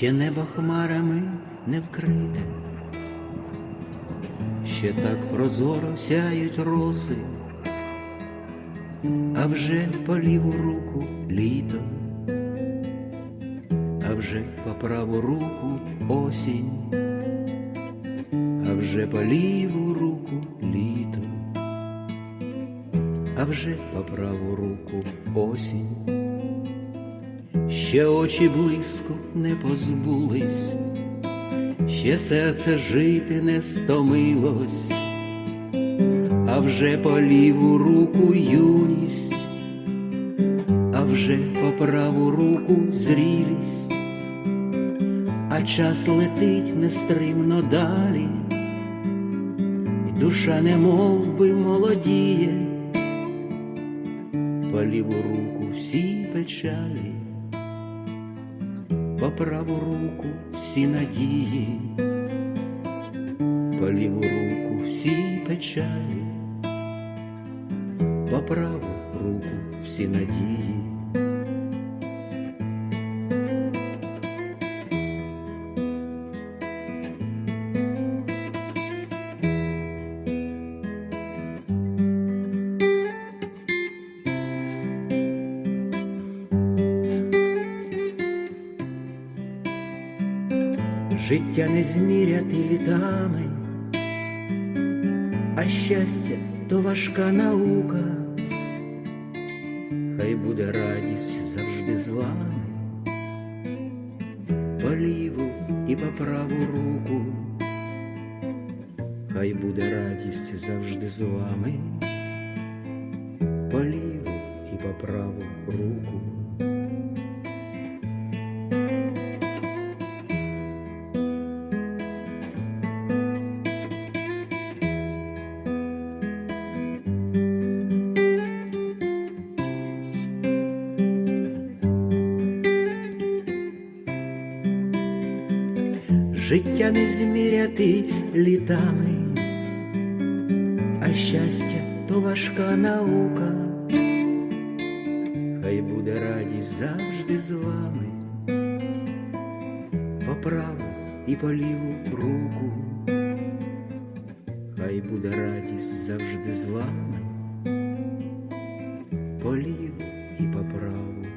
ще небо хмарами не вкрите, ще так прозоро сяють роси, а вже по ліву руку літо, а вже по праву руку осінь, а вже по ліву руку літо, а вже по праву руку осінь. Ще очі близько не позбулись, ще серце жити не стомилось, а вже по ліву руку юність, а вже по праву руку зрілість, а час летить нестримно далі, душа не мов би молодіє, по ліву руку всі печалі по праву руку всі надії, по ліву руку всі печалі, по праву руку всі надії. Життя не зміряти літами, а щастя то важка наука, хай буде радість завжди з вами, по ліву і по праву руку, хай буде радість завжди з вами, по ліву і по праву руку. Життя не зміряти літами, а щастя то важка наука, хай буде радість завжди з вами, по праву і по ліву руку, хай буде радість завжди з вами, по ліву і по праву.